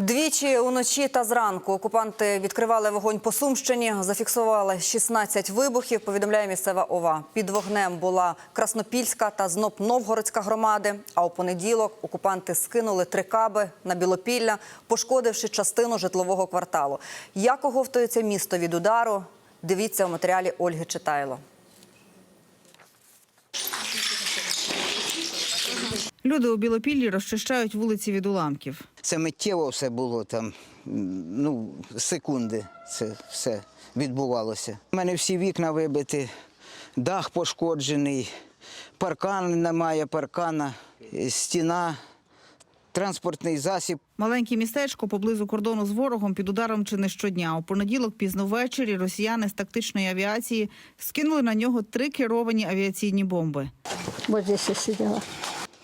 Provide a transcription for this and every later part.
Двічі уночі та зранку окупанти відкривали вогонь по Сумщині, зафіксували 16 вибухів. Повідомляє місцева ова. Під вогнем була Краснопільська та знов Новгородська громади. А у понеділок окупанти скинули три каби на Білопілля, пошкодивши частину житлового кварталу. Як оговтується місто від удару? Дивіться у матеріалі Ольги Читайло. Люди у Білопіллі розчищають вулиці від уламків. Це миттєво все було там, ну, секунди це все відбувалося. У мене всі вікна вибиті, дах пошкоджений, паркан немає, паркана, е, стіна, транспортний засіб. Маленьке містечко поблизу кордону з ворогом під ударом чи не щодня. У понеділок пізно ввечері росіяни з тактичної авіації скинули на нього три керовані авіаційні бомби. Вот здесь я сидела.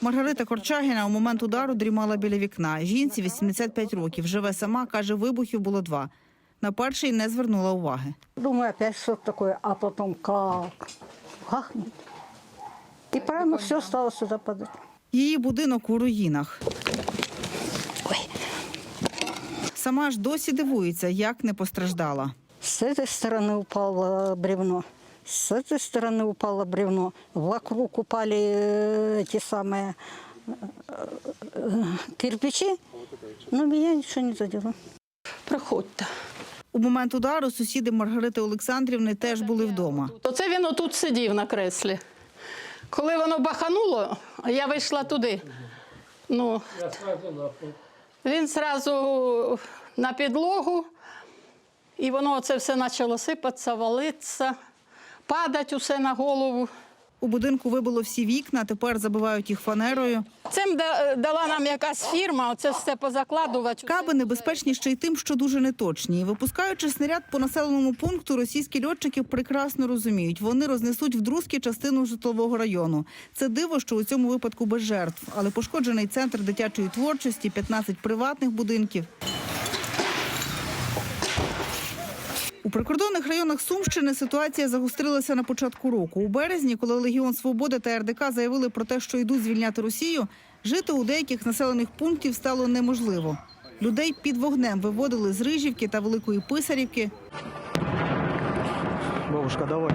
Маргарита Корчагіна у момент удару дрімала біля вікна. Жінці 85 років. Живе сама, каже, вибухів було два. На перший не звернула уваги. Думаю, опять что-то такое, а потом как? Гахнет. И прямо все стало сюда падать. Її будинок у руїнах. Сама ж досі дивується, як не постраждала. С этой стороны упало бревно, с этой стороны упало бревно. Вокруг упали э, эти самые э, э, кирпичи, но меня ничего не задело. Приходьте. У момент удару сусіди Маргарити Олександрівни теж були вдома. Оце він отут сидів на креслі. Коли воно бахануло, я вийшла туди. Ну, він одразу на підлогу, і воно це все почало сипатися, валитися, падати усе на голову. У будинку вибило всі вікна, тепер забивають їх фанерою. Цим да- дала нам якась фірма, оце все позакладувати. Каби небезпечні ще й тим, що дуже неточні. Випускаючи снаряд по населеному пункту, російські льотчики прекрасно розуміють, вони рознесуть вдрузки частину житлового району. Це диво, що у цьому випадку без жертв, але пошкоджений центр дитячої творчості, 15 приватних будинків. У прикордонних районах Сумщини ситуація загострилася на початку року. У березні, коли Легіон Свободи та РДК заявили про те, що йдуть звільняти Росію, жити у деяких населених пунктів стало неможливо. Людей під вогнем виводили з Рижівки та Великої Писарівки. Бабушка, давай.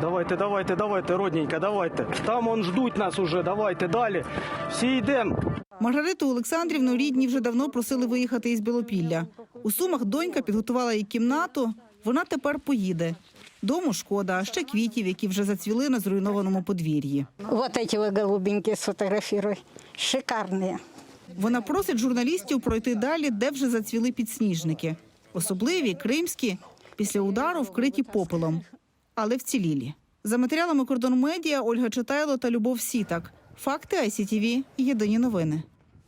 Давайте, давайте, давайте, родненька, давайте. Там он ждуть нас уже, давайте далі. Всі йдемо. Маргариту Олександрівну рідні вже давно просили виїхати із Білопілля. У Сумах донька підготувала їй кімнату. Вона тепер поїде. Дому шкода, а ще квітів, які вже зацвіли на зруйнованому подвір'ї. Вот эти вы голубенькие сфотографируй. Шикарные. Вона просить журналістів пройти далі, де вже зацвіли підсніжники. Особливі, кримські, після удару вкриті попелом, але вцілілі. За матеріалами кордон медіа Ольга Читайло та Любов Сітак. Факти ICTV. Єдині новини.